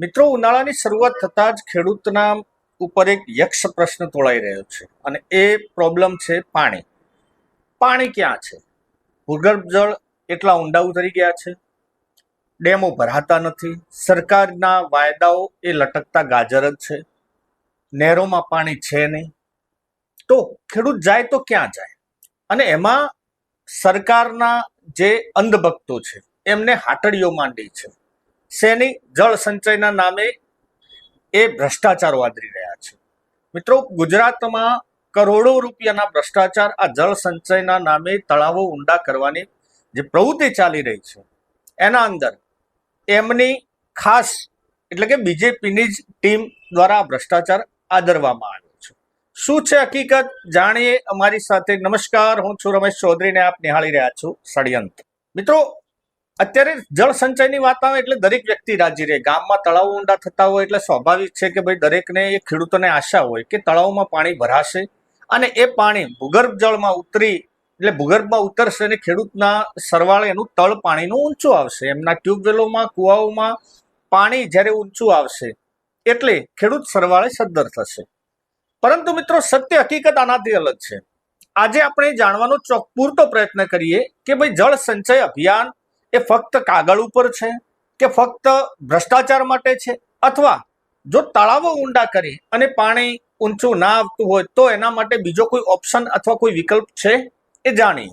મિત્રો, ઉનાળાની શરૂઆત થતાં જ ખેડૂતના ઉપર એક યક્ષ પ્રશ્ન તોળાઈ રહ્યો છે અને એ પ્રોબ્લેમ છે પાણી. પાણી ક્યાં છે? ભૂગર્ભ જળ એટલા ઊંડા ઉતરી ગયા છે. ડેમો ભરાતા નથી. સરકારના વાયદાઓ એ લટકતા ગાજર જ છે. નહેરોમાં પાણી છે નહીં. તો ખેડૂત જાય તો ક્યાં જાય? અને એમાં સરકારના જે અંધભક્તો છે, એમને હાટડીઓ માંડી છે. શેની જળ સંચયના નામે એ ભ્રષ્ટાચાર વાદરી રહ્યા છે? મિત્રો, ગુજરાતમાં કરોડો રૂપિયાના ભ્રષ્ટાચાર આ જળ સંચયના નામે તળાવો ઊંડા કરવાની જે પ્રવૃત્તિ ચાલી રહી છે, એના અંદર એમની ખાસ એટલે કે બીજેપીની જ ટીમ દ્વારા ભ્રષ્ટાચાર આદરવામાં આવ્યો છે. શું છે હકીકત? જાણીએ અમારી સાથે. નમસ્કાર, હું છું રમેશ ચૌધરીને આપ નિહાળી રહ્યા છું ષડયંત્ર મિત્રો અત્યારે જળ સંચયની વાત આવે એટલે દરેક વ્યક્તિ રાજી રહે. ગામમાં તળાવ ઊંડા થતા હોય એટલે સ્વાભાવિક છે કે ભાઈ દરેકને એ ખેડૂતોને આશા હોય કે તળાવમાં પાણી ભરાશે અને એ પાણી ભૂગર્ભ જળમાં ઉતરી એટલે ભૂગર્ભમાં ઉતરશે અને ખેડૂતના સરવાળે એનું તળ પાણીનું ઊંચું આવશે. એમના ટ્યુબવેલોમાં કુવાઓમાં પાણી જ્યારે ઊંચું આવશે એટલે ખેડૂત સરવાળે સદ્ધર થશે. પરંતુ મિત્રો સત્ય હકીકત આનાથી અલગ છે. આજે આપણે જાણવાનો ચોક પૂરતો પ્રયત્ન કરીએ કે ભાઈ જળ સંચય અભિયાન એ ફક્ત કાગળ ઉપર છે કે ફક્ત ભ્રષ્ટાચાર માટે છે? અથવા જો તળાવો ઊંડા કરી અને પાણી ઊંચું ના આવતું હોય તો એના માટે બીજો કોઈ ઓપ્શન અથવા કોઈ વિકલ્પ છે? એ જાણીએ.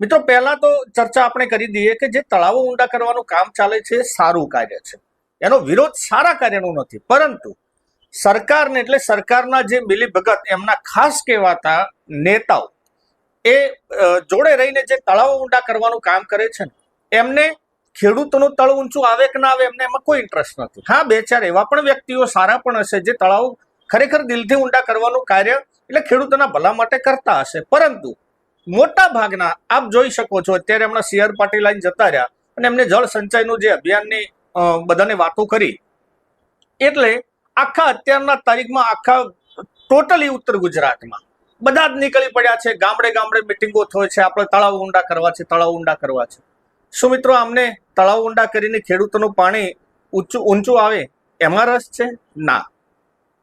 મિત્રો, પહેલા તો ચર્ચા આપણે કરી દઈએ કે જે તળાવો ઊંડા કરવાનું કામ ચાલે છે સારું કાર્ય છે. એનો વિરોધ સારા કાર્યનો નથી. પરંતુ સરકારને એટલે સરકારના જે મિલીભગત એમના ખાસ કહેવાતા નેતાઓ એ જોડે રહીને જે તળાવો ઊંડા કરવાનું કામ કરે છે એમને ખેડૂતોનું તળ ઊંચું આવે કે ના આવે એમને એમાં કોઈ ઇન્ટરેસ્ટ નથી. હા, બે ચાર એવા પણ વ્યક્તિઓ સારા પણ હશે જે તળાવ ખરેખર દિલથી ઊંડા કરવાનું કાર્ય એટલે ખેડૂતોના ભલા માટે કરતા હશે. પરંતુ મોટા ભાગના આપ જોઈ શકો છો, અત્યારે હમણાં સી આર લાઈન જતા રહ્યા અને એમને જળ સંચયનું જે અભિયાનની બધાને વાતો કરી. એટલે આખા અત્યારના તારીખમાં આખા ટોટલી ઉત્તર ગુજરાતમાં બધા જ નીકળી પડ્યા છે. ગામડે ગામડે મિટિંગો થાય છે. આપણે તળાવ ઊંડા કરવા છે, તળાવ ઊંડા કરવા છે. શું મિત્રો આમને તળાવ ઊંડા કરીને ખેડૂતોનું પાણી ઊંચું ઊંચું આવે એમાં રસ છે? ના.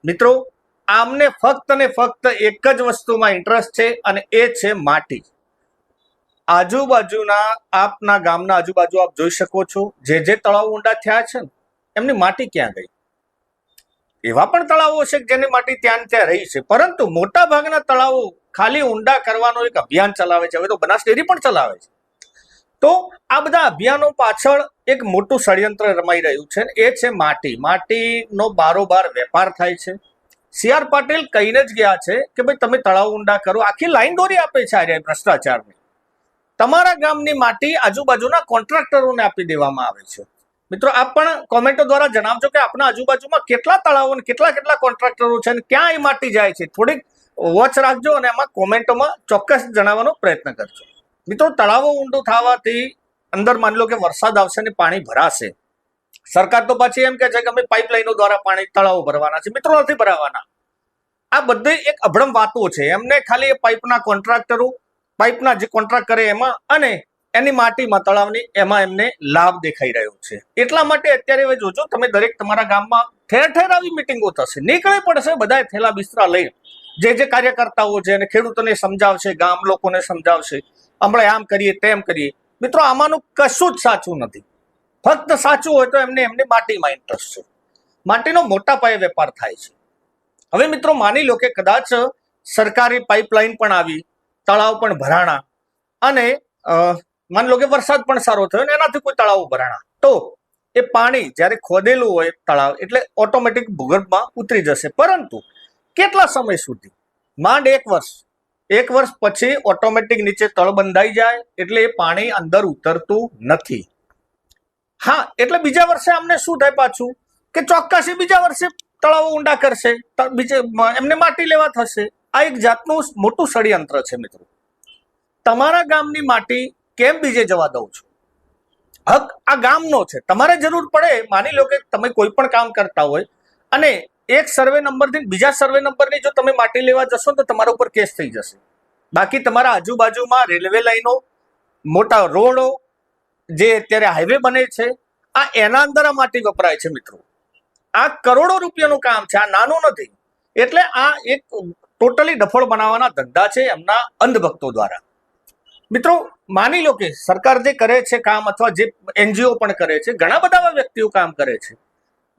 મિત્રો, આમને ફક્ત ને ફક્ત એક જ વસ્તુમાં ઇન્ટરેસ્ટ છે અને એ છે માટી. આજુબાજુના આપના ગામના આજુબાજુ આપ જોઈ શકો છો. જે જે તળાવ ઊંડા થયા છે ને, એમની માટી ક્યાં ગઈ? એવા પણ તળાવો છે જેની માટી ત્યાં ત્યાં રહી છે. પરંતુ મોટા ભાગના તળાવો ખાલી ઊંડા કરવાનો એક અભિયાન ચલાવે છે. હવે તો બનાસ ડેરી પણ ચલાવે છે. તો આ બધા અભિયાનો પાછળ એક મોટું ષડયંત્ર રમાઈ રહ્યું છે એ છે માટી. માટીનો બારોબાર વેપાર થાય છે. સી આર પાટીલ કહીને જ ગયા છે કે ભાઈ તમે તળાવ ઊંડા કરો. આખી લાઈન દોરી આપે છે આ ભ્રષ્ટાચારની. તમારા ગામની માટી આજુબાજુના કોન્ટ્રાક્ટરોને આપી દેવામાં આવે છે. મિત્રો, આપ પણ કોમેન્ટો દ્વારા જણાવજો કે આપના આજુબાજુમાં કેટલા તળાવો અને કેટલા કેટલા કોન્ટ્રાક્ટરો છે અને ક્યાં એ માટી જાય છે. થોડીક વોચ રાખજો અને એમાં કોમેન્ટોમાં ચોક્કસ જણાવવાનો પ્રયત્ન કરજો. મિત્રો, તળાવો ઊંડું થવાથી અંદર માની લો કે વરસાદ આવશે ને પાણી ભરાશે. સરકાર તો પાછી એમ કે છે કે અમે પાઇપલાઇનો દ્વારા પાણી તળાવો ભરવાના છે. મિત્રો, નથી ભરાવાના. આ બધી એક અભડમ વાતો છે. એમને ખાલી પાઇપના કોન્ટ્રાક્ટરો, પાઇપના જે કોન્ટ્રાક્ટ કરે એમાં અને એની માટીમાં તળાવની એમાં એમને લાભ દેખાઈ રહ્યો છે. એટલા માટે અત્યારે હવે જોજો, તમે દરેક તમારા ગામમાં ઠેર ઠેર આવી મિટિંગો થશે. નીકળે પડશે, બધાએ થેલા બિસ્તરા લઈ. જે જે કાર્યકર્તાઓ છે અને ખેડૂતોને સમજાવશે, ગામ લોકોને સમજાવશે. હમણાં આમ કરીએ, તેમ કરીએ. મિત્રો, આમાંનું કશું જ સાચું નથી. ફક્ત સાચું હોય તો એમને એમને માટીમાં ઇન્ટરેસ્ટ છે. માટીનો મોટા પાયે વેપાર થાય છે. હવે મિત્રો, માની લો કે કદાચ સરકારી પાઇપલાઇન પણ આવી, તળાવ પણ ભરાણા અને માની લો કે વરસાદ પણ સારો થયો ને એનાથી કોઈ તળાવ ભરાણા તો એ પાણી જ્યારે ખોદેલું હોય તળાવ, એટલે ઓટોમેટિક ભૂગર્ભમાં ઉતરી જશે. પરંતુ કેટલા સમય સુધી? માંડ એક વર્ષ. એક વર્ષ પછી ઓટોમેટિક નીચે તળ બંધાઈ જાય, એટલે એ પાણી અંદર ઉતરતું નથી. હા, એટલે બીજા વર્ષે અમને શું થાય પાછું? કે ચોક્કસ બીજા વર્ષે તળાવો ઊંડા કરશે બીજે એમને માટી લેવા થશે. આ એક જાતનું મોટું ષડયંત્ર છે મિત્રો. તમારા ગામની માટી કેમ બીજે જવા દઉં છું? હક આ ગામનો છે. તમારે જરૂર પડે, માની લો કે તમે કોઈ પણ કામ કરતા હોય અને એક સર્વે નંબરથી બીજા સર્વે નંબરની જો તમે માટી લેવા જશો તો તમારા ઉપર કેસ થઈ જશે. બાકી તમારા આજુબાજુમાં રેલવે લાઈનો, મોટા રોડો, જે અત્યારે હાઈવે બને છે, આ એના અંદર આ માટી વપરાય છે મિત્રો. આ કરોડો રૂપિયાનું કામ છે, આ નાનું નથી. એટલે આ એક ટોટલી ડફોળ બનાવવાના ધંધા છે એમના અંધભક્તો દ્વારા. મિત્રો, માની લો કે સરકાર જે કરે છે કામ અથવા જે એનજીઓ પણ કરે છે, ઘણા બધા વ્યક્તિઓ કામ કરે છે.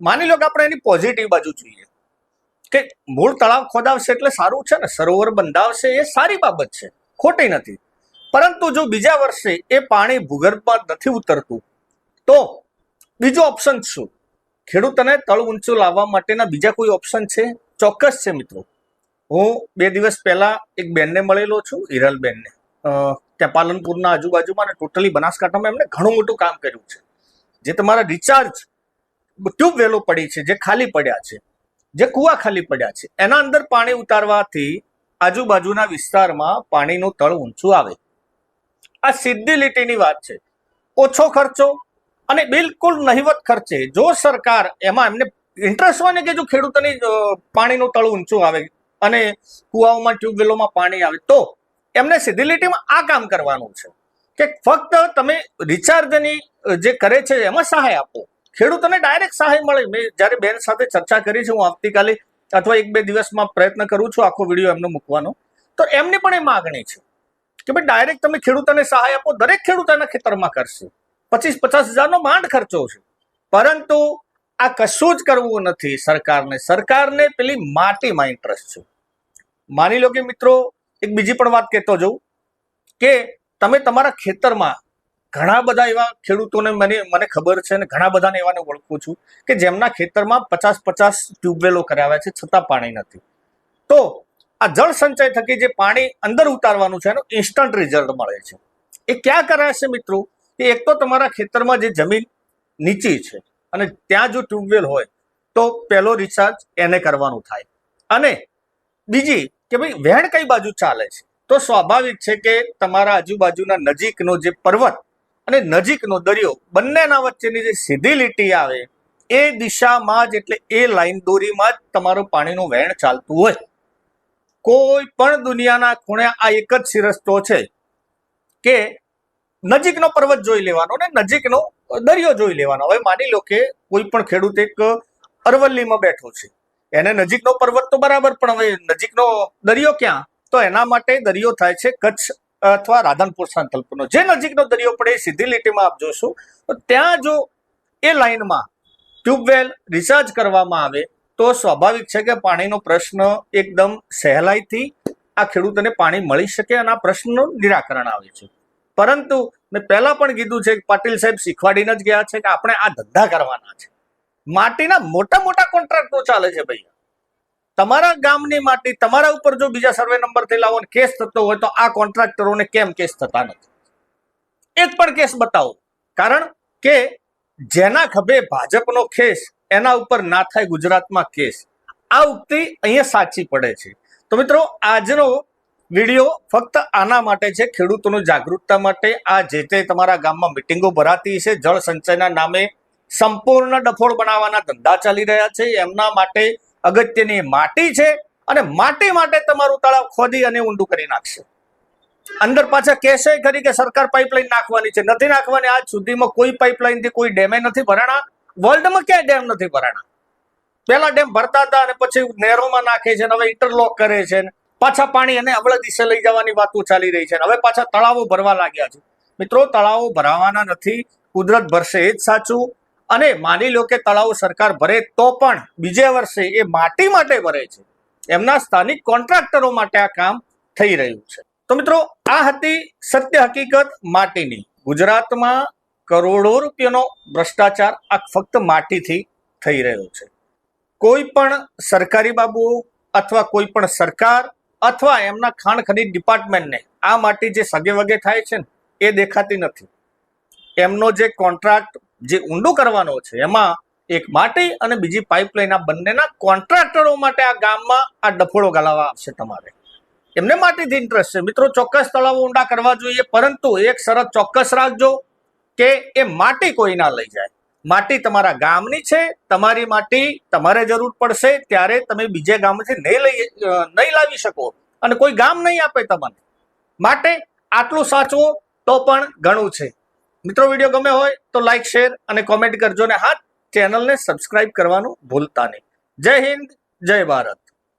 માની લો કે આપણે એની પોઝિટિવ બાજુ જોઈએ. કે મૂળ તળાવ ખોદાવશે એટલે સારું છે ને? સરોવર બંધાવશે એ સારી બાબત છે. ખોટી નથી. પરંતુ જો બીજા વર્ષે એ પાણી ભૂગર્ભમાં નથી ઉતરતું, તો બીજો ઓપ્શન શું? ખેડૂતોને તળ ઊંચું લાવવા માટેના બીજા કોઈ ઓપ્શન છે? ચોક્કસ છે મિત્રો. હું બે દિવસ પહેલા એક બેનને મળેલો છું, હિરલબેનને. ત્યાં પાલનપુરના આજુબાજુમાં ટોટલી બનાસકાંઠામાં એમને ઘણું મોટું કામ કર્યું છે. જે તમારા રિચાર્જ ટ્યુબવેલો પડી છે, જે ખાલી પડ્યા છે, જે કુવા ખાલી પડ્યા છે, એના અંદર પાણી ઉતારવાથી આજુબાજુના વિસ્તારમાં પાણીનું તળ ઊંચું આવે. આ સીધી લીટીની વાત છે. ઓછો ખર્ચો અને બિલકુલ નહિવત ખર્ચે. જો સરકાર એમાં એમને ઇન્ટરેસ્ટ હોય ને કે જો ખેડૂતોની પાણીનું તળ ઊંચું આવે અને કુવાઓમાં ટ્યુબવેલોમાં પાણી આવે, તો એમને સીધી લીટીમાં આ કામ કરવાનું છે. કે ફક્ત તમે રિચાર્જની જે કરે છે એમાં સહાય આપો. ખેડૂતોને ડાયરેક્ટ સહાય મળે. મેં જ્યારે બેન સાથે ચર્ચા કરી છે, હું આવતીકાલે અથવા એક બે દિવસમાં પ્રયત્ન કરું છું આખો વીડિયો એમનો મૂકવાનો. તો એમની પણ એ માગણી છે કે ભાઈ ડાયરેક્ટ તમે ખેડૂતોને સહાય આપો, દરેક ખેડૂત એના ખેતરમાં કરશે. પચીસ પચાસ હજારનો માંડ ખર્ચો છે. પરંતુ આ કશું જ કરવું નથી સરકારને. સરકારને પેલી માટીમાં ઇન્ટરેસ્ટ છે. માની લો કે મિત્રો એક બીજી પણ વાત કહેતો જઉં કે તમે તમારા ખેતરમાં ઘણા બધા એવા ખેડૂતોને મને મને ખબર છે અને ઘણા બધાને એવાને ઓળખું છું કે જેમના ખેતરમાં પચાસ પચાસ ટ્યુબવેલો કરાવ્યા છે છતાં પાણી નથી. તો આ જળ સંચય થકી જે પાણી અંદર ઉતારવાનું છે એનું ઇન્સ્ટન્ટ રિઝલ્ટ મળે છે. એ ક્યાં કરાશે મિત્રો? કે એક તો તમારા ખેતરમાં જે જમીન નીચી છે અને ત્યાં જો ટ્યુબવેલ હોય તો પહેલો રિચાર્જ એને કરવાનું થાય. અને બીજી કે ભાઈ વહેણ કઈ બાજુ ચાલે છે? તો સ્વાભાવિક છે કે તમારા આજુબાજુના નજીકનો જે પર્વત અને નજીકનો દરિયો બંનેના વચ્ચેની જે સીધી લીટી આવે, એ દિશામાં જ એટલે એ લાઈન દોરીમાં જ તમારું પાણીનું વહેણ ચાલતું હોય. કોઈ પણ દુનિયાના ખૂણે આ એક જ શિરસ્તો છે કે નજીકનો પર્વત જોઈ લેવાનો ને નજીકનો દરિયો જોઈ લેવાનો. હવે માની લો કે કોઈ પણ ખેડૂત એક અરવલ્લીમાં બેઠો છે. એને નજીકનો પર્વત તો બરાબર, પણ હવે નજીકનો દરિયો ક્યાં? તો એના માટે દરિયો થાય છે કચ્છ અથવા રાધનપુર સાંતલપુરનો જે નજીકનો દરિયો પડે એ સીધી લીટીમાં આપ જોશો, તો ત્યાં જો એ લાઇનમાં ટ્યુબવેલ રિચાર્જ કરવામાં આવે, તો સ્વાભાવિક છે કે પાણીનો પ્રશ્ન એકદમ સહેલાઈથી આ ખેડૂતોને પાણી મળી શકે અને આ પ્રશ્નનું નિરાકરણ આવે છે. પરંતુ મેં પહેલાં પણ કીધું છે કે પાટીલ સાહેબ શીખવાડીને જ ગયા છે કે આપણે આ ધંધા કરવાના છે. માટીના મોટા મોટા કોન્ટ્રાક્ટો ચાલે છે ભાઈ. તમારા ગામની માટી, તમારા ઉપર જો બીજા સર્વે નંબરથી લાવો કેસ થતો હોય તો આ કોન્ટ્રાક્ટરોને કેમ કેસ થતા નથી? એક પણ કેસ બતાવો. કારણ કે જેના ખભે ભાજપનો ખેસ, એના ઉપર ના થાય ગુજરાતમાં કેસ આ ઉક્તિ અહીંયા સાચી પડે છે. તો મિત્રો, આજનો વીડિયો ફક્ત આના માટે છે, ખેડૂતોની જાગૃતતા માટે. આ જે તે તમારા ગામમાં મિટિંગો ભરાતી છે જળ સંચયના નામે સંપૂર્ણ ડફોળ બનાવવાના ધંધા ચાલી રહ્યા છે. એમના માટે અગત્યની માટી છે અને માટી માટે તમારું તળાવ ખોદી અને ઊંડું કરી નાખશે. અંદર પાછા કહેશે ખરી કે સરકાર પાઇપલાઇન નાખવાની છે? નથી નાખવાની. આજ સુધીમાં કોઈ પાઇપલાઇનથી કોઈ ડેમે નથી ભરાણા. વર્લ્ડમાં ક્યાંય ડેમ નથી ભરાણા? પેલા ડેમ ભરતા હતા અને પછી નહેરોમાં નાખે છે હવે ઇન્ટરલોક કરે છે પાછા પાણી અને અવળા દિશે લઈ જવાની વાતો ચાલી રહી છે હવે પાછા તળાવો ભરવા લાગ્યા છે. મિત્રો, તળાવો ભરાવાના નથી. કુદરત ભરશે, એ જ સાચું. અને માની લો કે તળાવ સરકાર ભરે તો પણ બીજે વર્ષે એ માટી માટે ભરે છે. એમના સ્થાનિક કોન્ટ્રાક્ટરો માટે આ કામ થઈ રહ્યું છે. તો મિત્રો, આ હતી સત્ય હકીકત માટીની. ગુજરાતમાં કરોડો રૂપિયાનો ભ્રષ્ટાચાર આ ફક્ત માટીથી થઈ રહ્યો છે. કોઈ પણ સરકારી બાબુઓ અથવા કોઈ પણ સરકાર અથવા એમના ખાણ ખનીજ ડિપાર્ટમેન્ટને આ માટી જે સગે વગે થાય છે ને, એ દેખાતી નથી. એમનો જે કોન્ટ્રાક્ટ જે ઊંડો કરવાનો છે, એમાં એક માટી અને બીજી પાઇપલાઇન આ બંનેના કોન્ટ્રાક્ટરો માટે આ ગામમાં આ ડફોળો ગાલાવા આવશે તમારે. એમને માટીથી ઇન્ટરેસ્ટ છે. મિત્રો, ચોક્કસ તળાવો ઊંડા કરવા જોઈએ, પરંતુ એક શરત ચોક્કસ રાખજો કે એ માટી કોઈ ના લઈ જાય. માટી તમારા ગામની છે, તમારી માટી તમારે જરૂર પડશે, ત્યારે તમે બીજે ગામથી નહીં લઈ નહીં લાવી શકો અને કોઈ ગામ નહીં આપે તમને. માટે આટલું સાચવો તો પણ ઘણું છે. મિત્રો વીડિયો ગમે હોય તો લાઇક શેર અને કોમેન્ટ કરજો ને હા ચેનલને સબસ્ક્રાઇબ કરવાનું ભૂલતા નહીં. જય હિન્દ, જય ભારત.